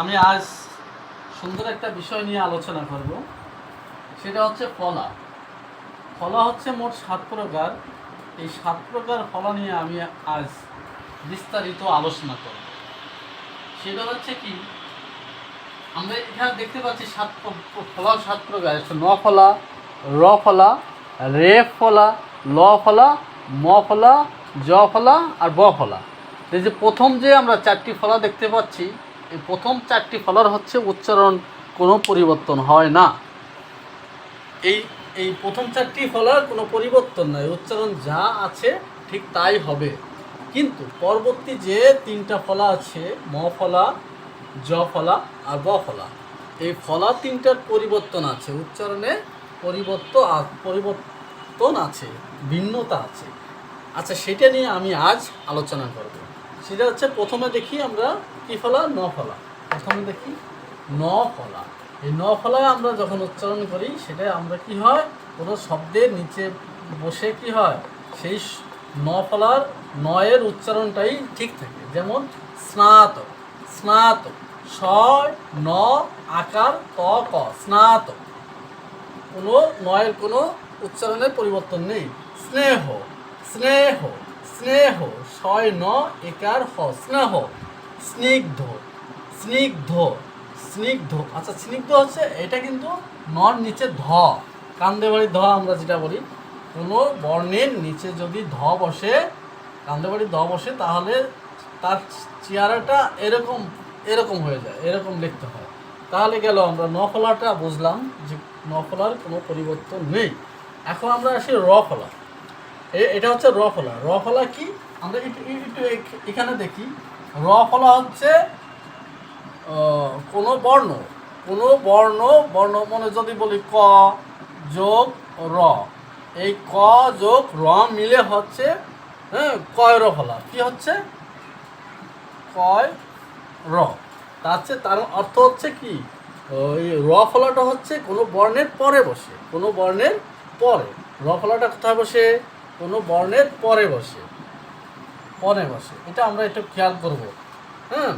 আমি আজ সুন্দর একটা বিষয় নিয়ে আলোচনা করব। সেটা হচ্ছে ফলা। ফলা হচ্ছে মোট সাত প্রকার। এই সাত প্রকার ফলা নিয়ে আমি আজ বিস্তারিত আলোচনা করব। সেটা হচ্ছে কি, আমরা এখানে দেখতে পাচ্ছি সাত ফলা সাত প্রকার। ন ফলা, র ফলা, রে ফলা, ল ফলা, ম ফলা, জ ফলা আর ব ফলা। এই যে প্রথম যে আমরা চারটি ফলা দেখতে পাচ্ছি এই প্রথম চারটি ফলার হচ্ছে উচ্চারণ কোনো পরিবর্তন হয় না। এই এই প্রথম চারটি ফলার কোনো পরিবর্তন নাই, উচ্চারণ যা আছে ঠিক তাই হবে। কিন্তু পরবর্তী যে তিনটা ফলা আছে, ম ফলা, জ ফলা আর ব ফলা, এই ফলা তিনটার পরিবর্তন আছে। উচ্চারণে পরিবর্তন পরিবর্তন আছে, ভিন্নতা আছে। আচ্ছা সেটা নিয়ে আমি আজ আলোচনা করব। সেটা হচ্ছে প্রথমে দেখি আমরা কি ফলা? ন ফলা। প্রথমে দেখি ন ফলা। এই ন ফলায় আমরা যখন উচ্চারণ করি সেটা আমরা কি হয়? কোনো শব্দের নিচে বসে কি হয়? সেই স- ন ফলার নয়ের উচ্চারণটাই ঠিক থাকে। যেমন স্নাত স্নাত ছয় ন, আকার ত ক স্নাত কোনো নয়ের কোনো উচ্চারণের পরিবর্তন নেই। স্নেহ স্নেহ স্নেহ ছয় ন, একার হ, স্নেহ। স্নিগ্ধ স্নিগ্ধ স্নিগ্ধ। আচ্ছা স্নিগ্ধ হচ্ছে, এটা কিন্তু নর নিচে ধ, কান্দে বাড়ি ধ আমরা যেটা বলি। কোনো বর্ণের নিচে যদি ধ বসে, কান্দে বাড়ি ধ বসে, তাহলে তার চেহারাটা এরকম এরকম হয়ে যায়, এরকম লিখতে হয়। তাহলে গেল আমরা নফলাটা বুঝলাম যে নফলার কোনো পরিবর্তন নেই। এখন আমরা আসি র ফলা। এ- এটা হচ্ছে র ফলা। র ফলা কি? আমরা একটু একটু এখানে দেখি। র ফলা হচ্ছে কোনো বর্ণ কোনো বর্ণ বর্ণ মানে যদি বলি ক যোগ র, এই ক যোগ র মিলে হচ্ছে হ্যাঁ কয় র ফলা কি হচ্ছে? কয় র। তার তার অর্থ হচ্ছে কি? ওই র ফলাটা হচ্ছে কোনো বর্ণের পরে বসে, কোনো বর্ণের পরে। র ফলাটা কোথায় বসে? কোনো বর্ণের পরে বসে। পরে বসে। এটা আমরা একটু খেয়াল করব। হ্যাঁ?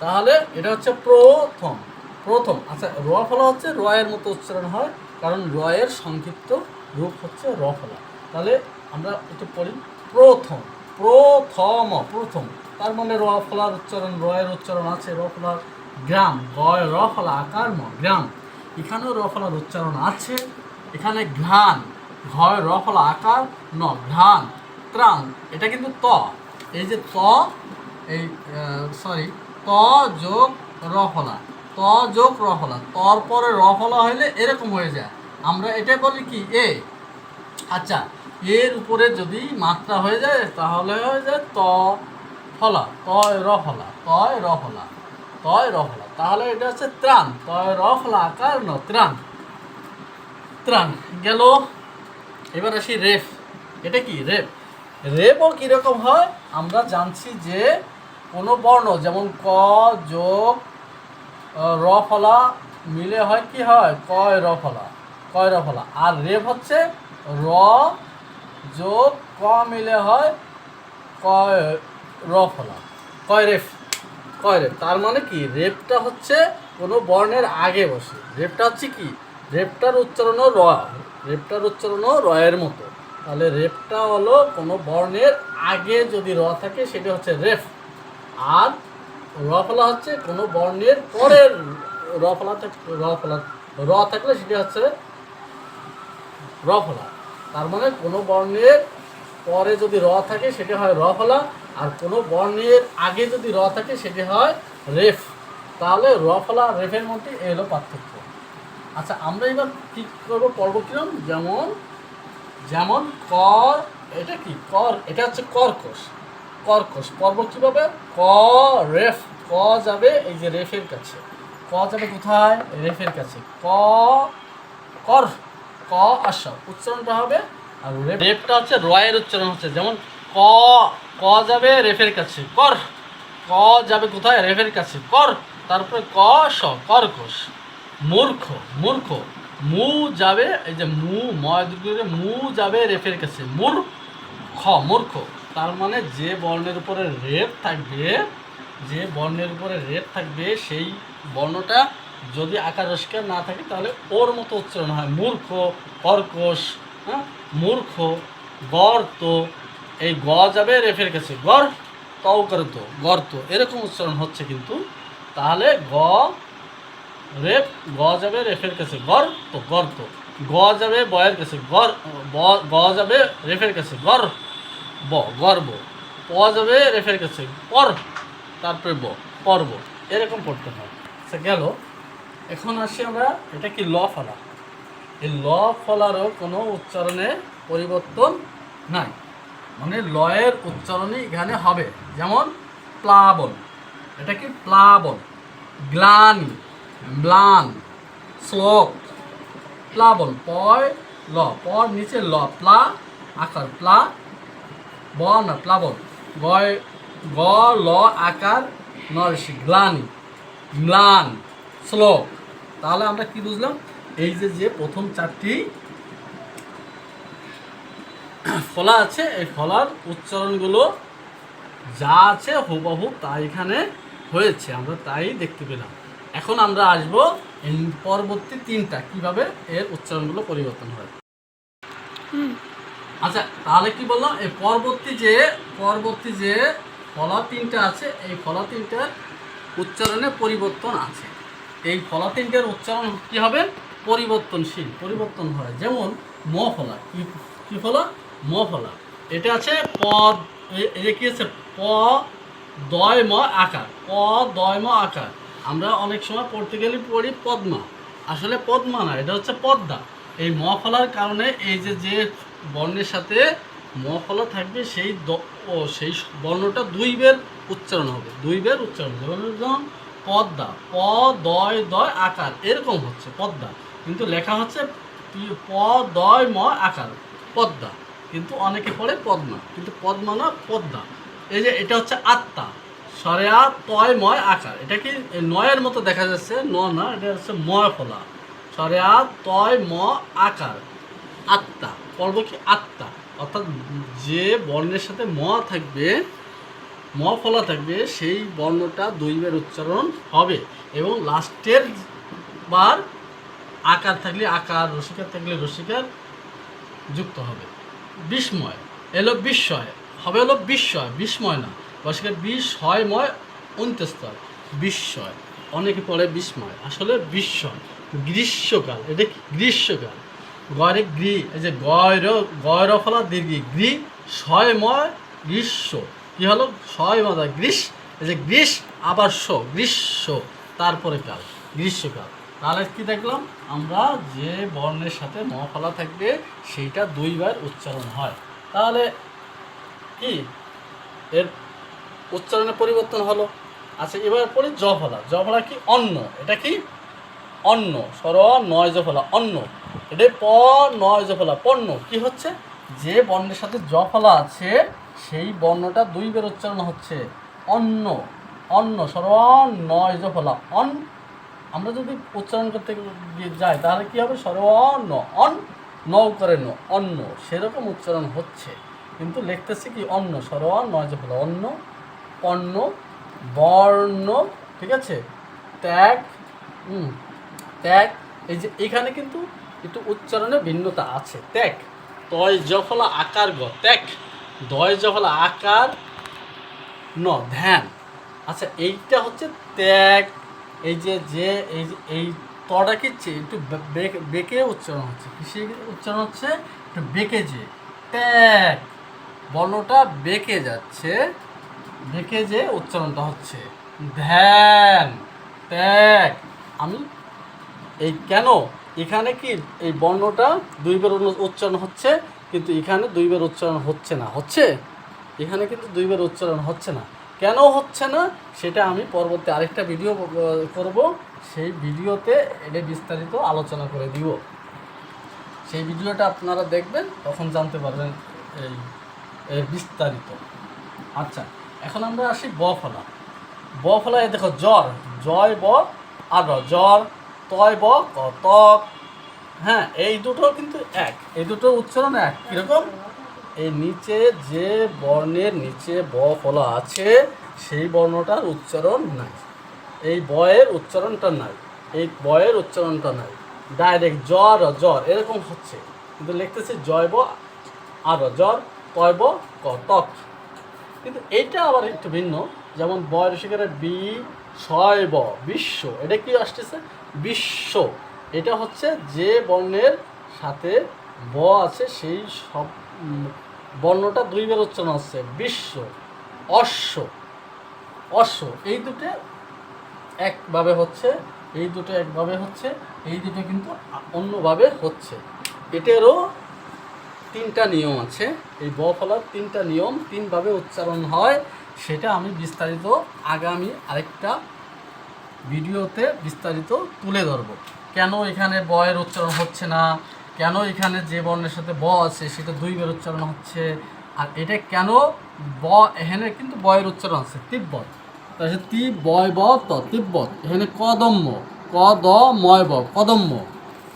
তাহলে এটা হচ্ছে প্রথম। প্রথম। আচ্ছা র ফলা হচ্ছে রয়ের মতো উচ্চারণ হয়, কারণ রয়ের সংক্ষিপ্ত রূপ হচ্ছে র ফলা। তাহলে আমরা একটু পড়ি। প্রথম। প্রথম প্রথম। তার মানে র ফলার উচ্চারণ রয়ের উচ্চারণ আছে। র ফলার গ্রাম গয় র ফলা আকার, ম, গ্রাম। এখানেও র ফলার উচ্চারণ আছে। এখানে ঘ্রাণ ঘয় র ফলা আকার, ন, ঘ্রাণ, ত্রাণ। এটা কিন্তু ত। এই যে ত, এই সরি ত যোগ র ফলা ত যোগ র ফলা তর পরে র ফলা হইলে এরকম হয়ে যায়। আমরা এটা বলি কি? এ। আচ্ছা এর উপরে যদি মাত্রা হয়ে যায়, তাহলে হয়ে যায় ত ফলা তয় র ফলা তয় র ফলা তয় র ফলা তাহলে এটা হচ্ছে ত্রাণ। তয় র ফলা আকার ন? ত্রাণ। ত্রাণ। গেল। এবার আসি রেফ। এটা কি? রেফ। রেফও কীরকম হয়? আমরা জানছি যে কোনো বর্ণ, যেমন ক, যোগ র, ফলা, মিলে হয় কি হয়? কয় র, ফলা কয় র, ফলা। আর রেফ হচ্ছে র, যোগ, ক মিলে হয় কয় র, ফলা। কয় রেফ কয় রেফ। তার মানে কি? রেপটা হচ্ছে কোনো বর্ণের আগে বসে। রেপটা হচ্ছে কি? রেপটার উচ্চারণও র রেপটার উচ্চারণও রয়ের মতো। তাহলে রেফটা হলো কোনো বর্ণের আগে যদি র থাকে, সেটা হচ্ছে রেফ। আর র ফলা হচ্ছে কোনো বর্ণের পরের র ফলা থাক- র থাকলে সেটা হচ্ছে র ফলা। তার মানে কোনো বর্ণের পরে যদি র থাকে, সেটা হয় র ফলা, আর কোনো বর্ণের আগে যদি র থাকে, সেটি হয় রেফ। তাহলে র ফলা, রেফের মধ্যে এই হলো পার্থক্য। আচ্ছা আমরা এবার ঠিক করব? পর্ব কিরম যেমন যেমন কর, এটা কি? কর, এটা হচ্ছে কর্কশ। কর্কশ, পর্ব কীভাবে? ক, রেফ, ক যাবে এই যে রেফের কাছে। ক যাবে কোথায়? রেফের কাছে। ক, কর, ক আসা। উচ্চারণটা হবে আর রেফ- রেফটা হচ্ছে রয়ের উচ্চারণ হচ্ছে। যেমন ক ক যাবে রেফের কাছে। কর, ক যাবে কোথায়? রেফের কাছে। কর, তারপরে ক স, কর্কশ। মূর্খ মূর্খ। মু যাবে, এই যে মু ময় মু যাবে রেফের কাছে। মূর খ মূর্খ। তার মানে যে বর্ণের উপরে রেফ থাকবে, যে বর্ণের উপরে রেপ থাকবে, সেই বর্ণটা যদি আকার না থাকে, তাহলে ওর মতো উচ্চারণ হয়। মূর্খ, কর্কশ হ্যাঁ? মূর্খ, গর্ত। এই গ যাবে রেফের কাছে। গর তও করত গর্ত। এরকম উচ্চারণ হচ্ছে কিন্তু। তাহলে গ রেপ গ যাবে রেফের কাছে। গর তো গর্ত গ যাবে বয়ের কাছে। গর গ যাবে রেফের কাছে। গর, ব গর্ব প যাবে রেফের কাছে। পর, তারপরে ব পর্ব এরকম পড়তে হয়। আচ্ছা গেল। এখন আসি আমরা, এটা কি ল ফলা? এই ল ফলারও কোনো উচ্চারণে পরিবর্তন নাই। মানে লয়ের উচ্চারণই এখানে হবে। যেমন প্লাবন। এটা কি প্লাবন? গ্লানি। ম্লান, শ্লোক প্লাবন পয়, ল, পর, নিচে ল, প্লা, আকার, প্লা, ব, না প্লাবন গয়, গ, ল, আকার নরসি গ্লানি, ম্লান, শ্লোক। তাহলে আমরা কি বুঝলাম? এই যে যে প্রথম চারটি ফলা আছে, এই ফলার উচ্চারণগুলো যা আছে হুবহু তা এখানে হয়েছে, আমরা তাই দেখতে পেলাম। এখন আমরা আসব পরবর্তী তিনটা কীভাবে এর উচ্চারণগুলো পরিবর্তন হয়। আচ্ছা তাহলে কি বললাম? এই পরবর্তী যে পরবর্তী যে ফলা তিনটা আছে এই ফলা তিনটার উচ্চারণে পরিবর্তন আছে। এই ফলা তিনটার উচ্চারণ কি হবে? পরিবর্তনশীল পরিবর্তন হয়। যেমন ম ফলা কি কি ফলা? ম ফলা। এটা আছে পদ এ- এটা কি আছে? প দয় ম আকার। প দয় ম আকার। আমরা অনেক সময় পড়তে গেলে পড়ি পদ্মা। আসলে পদ্মা না, এটা হচ্ছে পদ্মা। এই ম ফলার কারণে এই যে যে বর্ণের সাথে ম ফলা থাকবে, সেই ও সেই বর্ণটা দুই বের উচ্চারণ হবে, দুই বের উচ্চারণ হবে। যেমন পদ্মা, প দয় দয় আকার, এরকম হচ্ছে পদ্মা। কিন্তু লেখা হচ্ছে প দয় ম, আকার, পদ্মা। কিন্তু অনেকে পড়ে পদ্মা, কিন্তু পদ্মা না পদ্মা। এই যে, এটা হচ্ছে আত্মা। সরেয়া তয়, ময় আকার এটা কি নয়ের মতো দেখা যাচ্ছে? ন না, এটা হচ্ছে ময় ফলা সরেয়া তয়, ম আকার আত্মা, পর্ব কি আত্মা? অর্থাৎ যে বর্ণের সাথে ম থাকবে, ম ফলা থাকবে, সেই বর্ণটা দুইবার উচ্চারণ হবে। এবং লাস্টের বার আকার থাকলে আকার, রসিকার থাকলে রসিকার যুক্ত হবে। বিস্ময়, এলো বিস্ময়। হবে হলো বিস্ময় বিস্ময় না। রসিকার বিস্ময়ময় অন্ত্যস্তর বিস্ময়। অনেকে পড়ে বিস্ময়। আসলে বিস্ময়, গ্রীষ্মকাল। এটা কি? গ্রীষ্মকাল। গয়রে গ্রী, এই যে গয়র গয়র ফলা দীর্ঘি গ্রী ছয়ময় গ্রীষ্ম। কি হলো? ছয় মাদা গ্রীষ এই যে গ্রীষ আবার স গ্রীষ্ম। তারপরে কাল, গ্রীষ্মকাল। তাহলে কি দেখলাম? আমরা যে বর্ণের সাথে ম ফলা থাকবে, সেইটা দুইবার উচ্চারণ হয়। তাহলে কি? এর উচ্চারণে পরিবর্তন হলো। আচ্ছা এবার পরে জ ফলা জ ফলা কি অন্ন? এটা কি অন্ন? সর নয় জফলা, অন্ন। এটা প নয় জফলা, পণ্য। কি হচ্ছে? যে বর্ণের সাথে জফলা আছে, সেই বর্ণটা দুই বের উচ্চারণ হচ্ছে। অন্ন। অন্ন সর নয় জফলা, অন। আমরা যদি উচ্চারণ করতে গিয়ে যাই, তাহলে কি হবে? সর ন, অন। নৌ করে ন, অন্ন। সেরকম উচ্চারণ হচ্ছে। কিন্তু লিখতেছি কি অন্ন? সর নয় জফলা অন্ন বর্ণ, ঠিক আছে? ত্যাগ ত্যাগ, এই যে এখানে কিন্তু একটু উচ্চারণে ভিন্নতা আছে। ত্যাগ, তয় জফলা আকার গ, ত্যাগ, দয় জফলা আকার ন, ধ্যান। আচ্ছা এইটা হচ্ছে ত্যাগ, এই যে যে, এই যে, এই তটা কি চে- একটু বেঁকে- উচ্চারণ হচ্ছে। কিসে উচ্চারণ হচ্ছে? একটু বেঁকে যে ত্যাগ, বর্ণটা বেঁকে যাচ্ছে। বেঁকে যে উচ্চারণটা হচ্ছে। ধ্যান, ত্যাগ। আমি, এই কেন? এখানে কি এই বর্ণটা দুইবার উচ্চারণ হচ্ছে, কিন্তু এখানে দুইবার উচ্চারণ হচ্ছে না। হচ্ছে? এখানে কিন্তু দুইবার উচ্চারণ হচ্ছে না। কেন হচ্ছে না? সেটা আমি পরবর্তী আরেকটা ভিডিও করব। সেই ভিডিওতে এটা বিস্তারিত আলোচনা করে দিব। সেই ভিডিওটা আপনারা দেখবেন, তখন জানতে পারবেন এই বিস্তারিত। আচ্ছা এখন আমরা আসি ব ফলা ব ফলা এই দেখো জ্বর, জয় ব, আর জ্বর, তয় ব, ক, তক। হ্যাঁ এই দুটো কিন্তু এক, এই দুটো উচ্চারণ এক, কীরকম? এই নিচে যে বর্ণের নিচে ব ফলা আছে, সেই বর্ণটার উচ্চারণ নাই। এই বয়ের উচ্চারণটা নাই, এই বয়ের উচ্চারণটা নাই। ডাইরেক্ট জ্বর জ্বর, এরকম হচ্ছে। কিন্তু লিখতেছি জয়ব আর জ্বর তয়ব ক, তক। কিন্তু এইটা আবার একটু ভিন্ন। যেমন বয়ের শিকারের বি শয়ব বিশ্ব। এটা কি আসতেছে? বিশ্ব। এটা হচ্ছে যে বর্ণের সাথে ব আছে, সেই সব বর্ণটা দুইবার উচ্চারণ হচ্ছে। বিশ্ব, অশ্ব অশ্ব। এই দুটো একভাবে হচ্ছে, এই দুটো একভাবে হচ্ছে, এই দুটো কিন্তু অন্যভাবে হচ্ছে। এটারও তিনটা নিয়ম আছে। এই ব ফলার তিনটা নিয়ম তিনভাবে উচ্চারণ হয়। সেটা আমি বিস্তারিত আগামী আরেকটা ভিডিওতে বিস্তারিত তুলে ধরবো। কেন এখানে বয়ের উচ্চারণ হচ্ছে না? কেন এখানে যে বর্ণের সাথে ব আছে, সেটা দুইবার উচ্চারণ হচ্ছে? আর এটা কেন ব এখানে কিন্তু বয়ের উচ্চারণ আছে? তিব্বত। তাহলে তি বয় ব ত, তিব্বত। এখানে কদম্য ক দ ময় ব কদম্য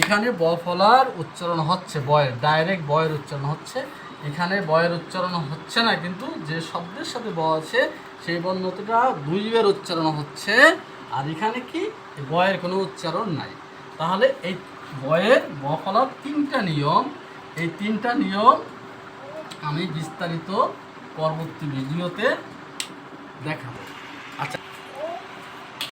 এখানে ব ফলার উচ্চারণ হচ্ছে বয়ের, ডাইরেক্ট বয়ের উচ্চারণ হচ্ছে। এখানে বয়ের উচ্চারণ হচ্ছে না, কিন্তু যে শব্দের সাথে ব আছে, সেই বর্ণটা দুইবার উচ্চারণ হচ্ছে। আর এখানে কি? বয়ের কোনো উচ্চারণ নাই। তাহলে এই বয়ের, ব ফলার তিনটা নিয়ম। এই তিনটা নিয়ম আমি বিস্তারিত পরবর্তী ভিডিওতে দেখাবো। আচ্ছা